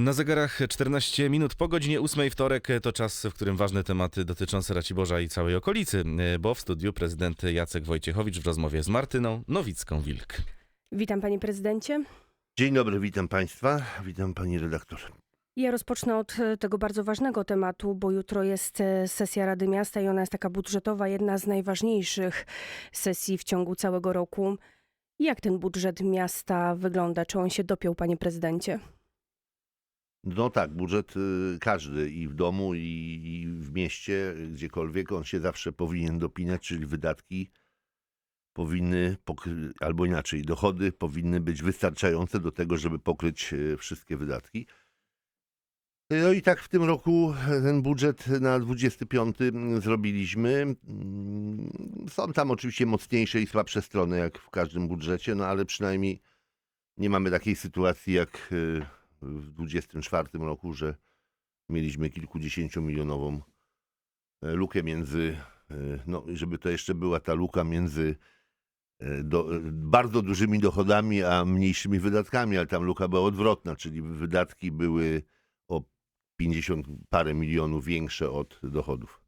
Na zegarach 14 minut po godzinie 8 wtorek to czas, w którym ważne tematy dotyczące Raciborza i całej okolicy, bo w studiu prezydent Jacek Wojciechowicz w rozmowie z Martyną Nowicką-Wilk. Witam panie prezydencie. Dzień dobry, witam państwa, witam pani redaktor. Ja rozpocznę od e, tego bardzo ważnego tematu, bo jutro jest e, sesja Rady Miasta i ona jest taka budżetowa, jedna z najważniejszych sesji w ciągu całego roku. Jak ten budżet miasta wygląda? Czy on się dopiął, panie prezydencie? No tak, budżet y, każdy i w domu, i, w mieście, gdziekolwiek, on się zawsze powinien dopinać, czyli wydatki powinny, albo inaczej, dochody powinny być wystarczające do tego, żeby pokryć y, wszystkie wydatki. No i tak w tym roku ten budżet na 25 zrobiliśmy. Mm, Są tam oczywiście mocniejsze i słabsze strony, jak w każdym budżecie, no ale przynajmniej nie mamy takiej sytuacji jak y, w 24 roku, że mieliśmy kilkudziesięciomilionową e, lukę między, e, no żeby to jeszcze była ta luka między e, do, bardzo dużymi dochodami, a mniejszymi wydatkami, ale tam luka była odwrotna, czyli wydatki były 50 parę milionów większe od dochodów.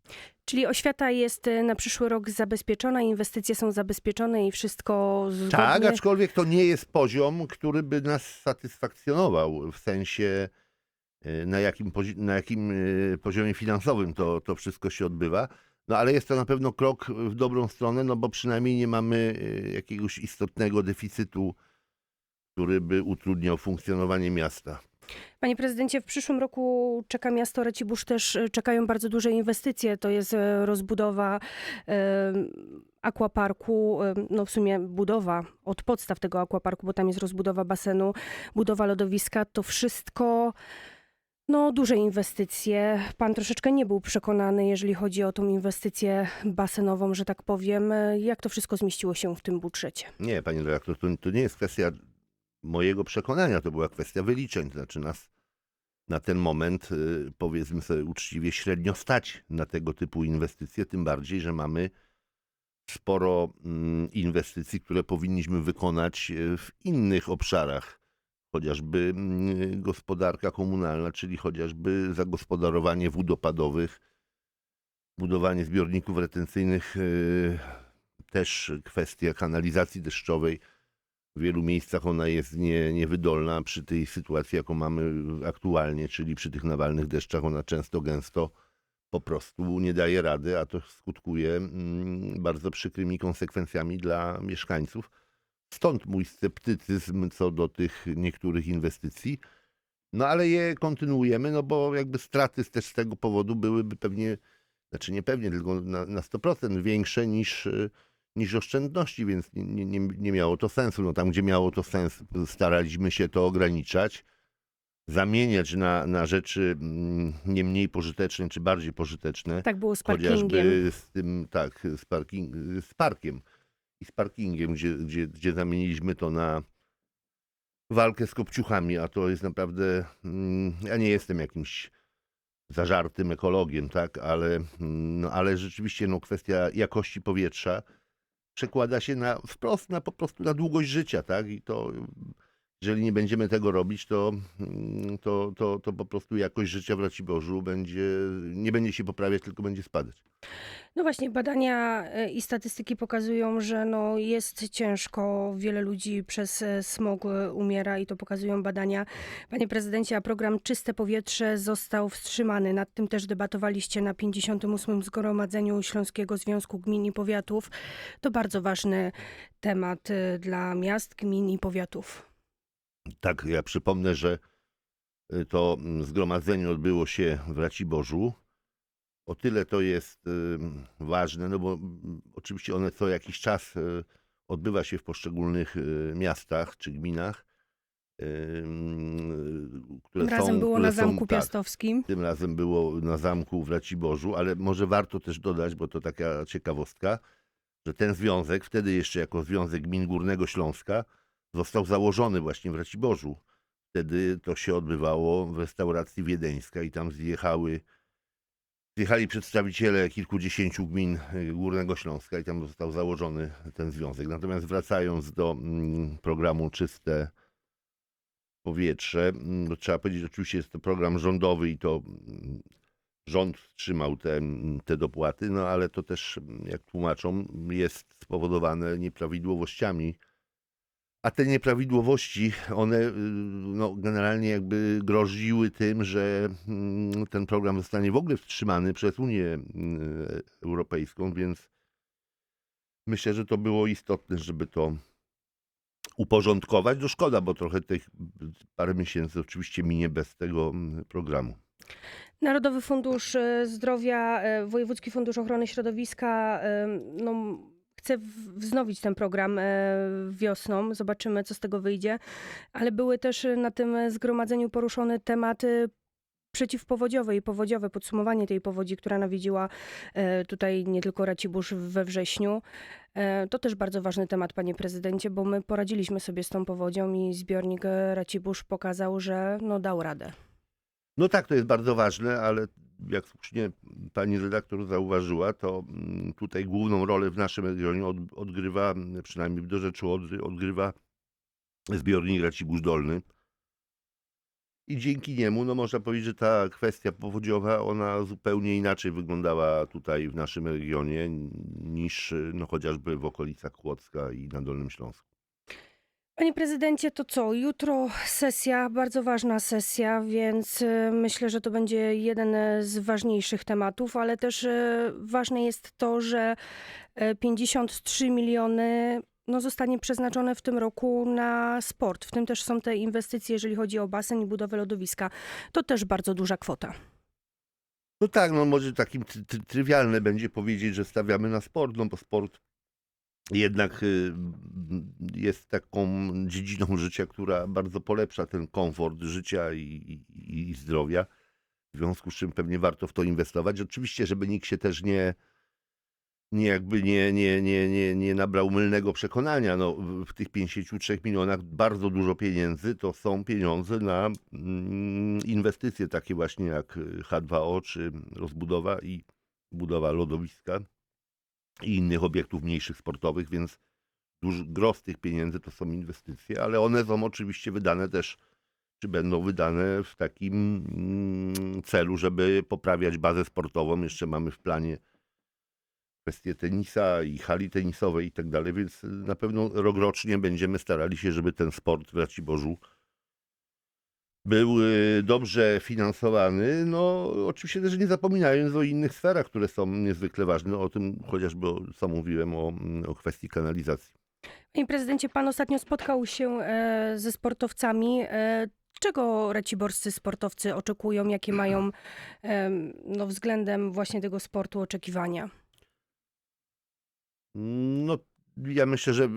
Czyli oświata jest e, na przyszły rok zabezpieczona, inwestycje są zabezpieczone i wszystko zgodnie... Tak, aczkolwiek to nie jest poziom, który by nas satysfakcjonował w sensie e, na jakim, na jakim e, poziomie finansowym to, to wszystko się odbywa. No ale jest to na pewno krok w dobrą stronę, no bo przynajmniej nie mamy jakiegoś istotnego deficytu, który by utrudniał funkcjonowanie miasta. Panie prezydencie, w przyszłym roku czeka miasto Racibórz też e, czekają bardzo duże inwestycje. To jest e, rozbudowa e, aquaparku, e, no w sumie budowa od podstaw tego aquaparku, bo tam jest rozbudowa basenu, budowa lodowiska. To wszystko no duże inwestycje. Pan troszeczkę nie był przekonany, jeżeli chodzi o tą inwestycję basenową, że tak powiem. Jak to wszystko zmieściło się w tym budżecie? Nie, panie redaktor, to, to nie jest kwestia mojego przekonania, to była kwestia wyliczeń. To znaczy nas na ten moment, y, powiedzmy sobie uczciwie, średnio stać na tego typu inwestycje, tym bardziej, że mamy sporo mm, inwestycji, które powinniśmy wykonać y, w innych obszarach. Chociażby mm, gospodarka komunalna, czyli chociażby zagospodarowanie wód opadowych, budowanie zbiorników retencyjnych, y, też kwestia kanalizacji deszczowej. W wielu miejscach ona jest nie, niewydolna przy tej sytuacji, jaką mamy aktualnie, czyli przy tych nawalnych deszczach. Ona często, gęsto po prostu nie daje rady, a to skutkuje mm, bardzo przykrymi konsekwencjami dla mieszkańców. Stąd mój sceptycyzm co do tych niektórych inwestycji. No ale je kontynuujemy, no bo jakby straty też z tego powodu byłyby pewnie, znaczy nie pewnie, tylko na, na 100% większe niż, y, niż oszczędności, więc nie, nie, nie- miało to sensu. No tam, gdzie miało to sens, staraliśmy się to ograniczać, zamieniać na, na rzeczy mm, nie mniej pożyteczne, czy bardziej pożyteczne. Tak było z parkingiem. Chociażby z tym, tak, z, parking, z parkiem i z parkingiem, gdzie, gdzie, gdzie zamieniliśmy to na walkę z kopciuchami, a to jest naprawdę, mm, ja nie jestem jakimś zażartym ekologiem, tak, ale, mm, no, ale rzeczywiście no, kwestia jakości powietrza przekłada się na wprost, na po prostu na długość życia, tak, i to jeżeli nie będziemy tego robić, to, mm, to, to, to po prostu jakość życia w Raciborzu będzie, nie będzie się poprawiać, tylko będzie spadać. No właśnie, badania e, i statystyki pokazują, że no jest ciężko, wiele ludzi przez e, smog e, umiera i to pokazują badania. Panie prezydencie, a program Czyste Powietrze został wstrzymany. Nad tym też debatowaliście na 58. Zgromadzeniu Śląskiego Związku Gmin i Powiatów. To bardzo ważny temat dla miast, gmin i powiatów. Tak, ja przypomnę, że y, to mm, zgromadzenie odbyło się w Raciborzu. O tyle to jest ważne, no bo mm, oczywiście one co jakiś czas y, odbywa się w poszczególnych y, miastach czy gminach, które Razem są, było na są, Zamku tak, Piastowskim. tym razem było na zamku w Raciborzu, ale może warto też dodać, bo to taka ciekawostka, że ten związek, wtedy jeszcze jako Związek Gmin Górnego Śląska, został założony właśnie w Raciborzu. Wtedy to się odbywało w restauracji Wiedeńska i tam zjechały, zjechali przedstawiciele kilkudziesięciu gmin y, Górnego Śląska i tam został założony ten związek. Natomiast wracając do mm, programu Czyste powietrze. Mm, Trzeba powiedzieć, oczywiście jest to program rządowy i to mm, rząd wstrzymał te, te dopłaty, no ale to też, jak tłumaczą, jest spowodowane nieprawidłowościami. A te nieprawidłowości, one y, no, generalnie jakby groziły tym, że mm, ten program zostanie w ogóle wstrzymany przez Unię y, Europejską, więc myślę, że to było istotne, żeby to uporządkować. No szkoda, bo trochę tych parę miesięcy oczywiście minie bez tego mm, programu. Narodowy Fundusz e, Zdrowia, Wojewódzki Fundusz Ochrony Środowiska no, chce w- wznowić ten program e, wiosną. Zobaczymy, co z tego wyjdzie. Ale były też na tym zgromadzeniu poruszone tematy przeciwpowodziowe i powodziowe, podsumowanie tej powodzi, która nawiedziła e, tutaj nie tylko Racibórz we wrześniu. E, To też bardzo ważny temat, panie prezydencie, bo my poradziliśmy sobie z tą powodzią i zbiornik Racibórz pokazał, że no, dał radę. No tak, to jest bardzo ważne, ale jak słusznie pani redaktor zauważyła, to mm, tutaj główną rolę w naszym regionie od, odgrywa, przynajmniej w dorzeczu Odry, odgrywa zbiornik Racibórz Dolny. I dzięki niemu, no można powiedzieć, że ta kwestia powodziowa, ona zupełnie inaczej wyglądała tutaj w naszym regionie niż no, chociażby w okolicach Kłodzka i na Dolnym Śląsku. Panie prezydencie, to co? Jutro sesja, bardzo ważna sesja, więc e, myślę, że to będzie jeden e, z ważniejszych tematów, ale też e, ważne jest to, że e, 53 miliony no, zostanie przeznaczone w tym roku na sport. W tym też są te inwestycje, jeżeli chodzi o basen i budowę lodowiska. To też bardzo duża kwota. No tak, no może takim try- try- trywialne będzie powiedzieć, że stawiamy na sport, no bo sport jednak y, jest taką dziedziną życia, która bardzo polepsza ten komfort życia i, i, i zdrowia. W związku z czym pewnie warto w to inwestować. Oczywiście, żeby nikt się też nie, nie jakby nie, nie, nie, nie, nie nabrał mylnego przekonania. No, w- tych 53 milionach bardzo dużo pieniędzy to są pieniądze na mm, inwestycje takie właśnie jak H2O czy rozbudowa i budowa lodowiska i innych obiektów mniejszych sportowych, więc duży gros tych pieniędzy to są inwestycje, ale one są oczywiście wydane też, czy będą wydane w takim mm, celu, żeby poprawiać bazę sportową. Jeszcze mamy w planie kwestie tenisa i hali tenisowej i tak dalej, więc na pewno rokrocznie będziemy starali się, żeby ten sport w Raciborzu był y, dobrze finansowany, no oczywiście też nie zapominając o innych sferach, które są niezwykle ważne, o tym chociażby co mówiłem o, o kwestii kanalizacji. Panie prezydencie, pan ostatnio spotkał się e, ze sportowcami. E, Czego raciborscy sportowcy oczekują, jakie mają no, względem właśnie tego sportu oczekiwania? No, ja myślę, że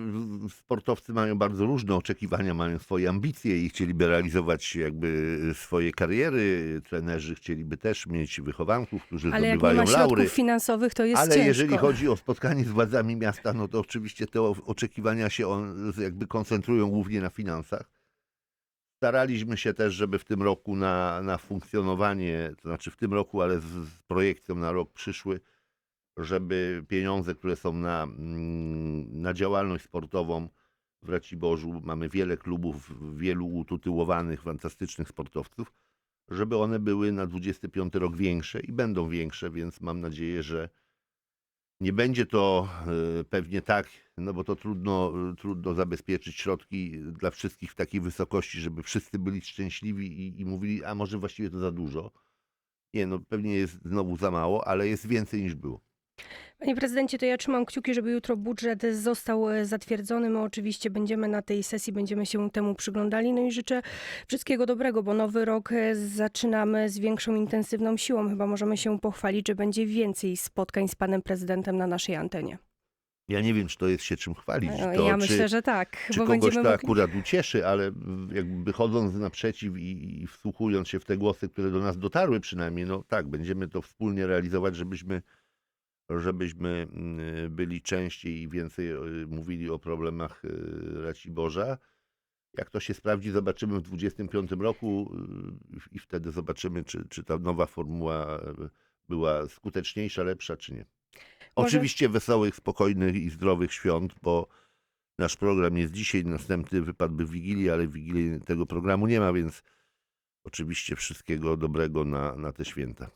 sportowcy mają bardzo różne oczekiwania, mają swoje ambicje i chcieliby realizować jakby swoje kariery. Trenerzy chcieliby też mieć wychowanków, którzy Ale jak nie zdobywają ma laury. finansowych, to jest Ale ciężko. jeżeli chodzi o spotkanie z władzami miasta, no to oczywiście te oczekiwania się on, jakby koncentrują głównie na finansach. Staraliśmy się też, żeby w tym roku na, na funkcjonowanie, to znaczy w tym roku, ale z, z projekcją na rok przyszły, żeby pieniądze, które są na, mm, na działalność sportową w Raciborzu, mamy wiele klubów, wielu utytułowanych, fantastycznych sportowców, żeby one były na 25 rok większe i będą większe, więc mam nadzieję, że nie będzie to e, pewnie tak, no bo to trudno, e, trudno zabezpieczyć środki dla wszystkich w takiej wysokości, żeby wszyscy byli szczęśliwi i, i mówili, a może właściwie to za dużo. Nie, no pewnie jest znowu za mało, ale jest więcej niż było. Panie prezydencie, to ja trzymam kciuki, żeby jutro budżet został e, zatwierdzony. My oczywiście będziemy na tej sesji, będziemy się temu przyglądali. No i życzę wszystkiego dobrego, bo nowy rok e, zaczynamy z większą intensywną siłą. Chyba możemy się pochwalić, że będzie więcej spotkań z panem prezydentem na naszej antenie. Ja nie wiem, czy to jest się czym chwalić. No, To, ja czy, myślę, że tak. czy bo kogoś to akurat ucieszy, ale jakby wychodząc naprzeciw i, i wsłuchując się w te głosy, które do nas dotarły przynajmniej, no tak, będziemy to wspólnie realizować, żebyśmy, żebyśmy mm, byli częściej i więcej e, mówili o problemach e, Raciborza. Jak to się sprawdzi, zobaczymy w 25 roku e, i wtedy zobaczymy, czy, czy ta nowa formuła e, była skuteczniejsza, lepsza, czy nie. Może- Oczywiście wesołych, spokojnych i zdrowych świąt, bo nasz program jest dzisiaj, następny wypadłby w Wigilii, ale w Wigilii tego programu nie ma, więc oczywiście wszystkiego dobrego na, na te święta.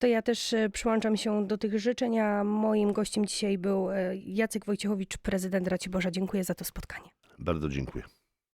To ja też e, przyłączam się do tych życzeń, a moim gościem dzisiaj był e, Jacek Wojciechowicz, prezydent Raciborza. Dziękuję za to spotkanie. Bardzo dziękuję.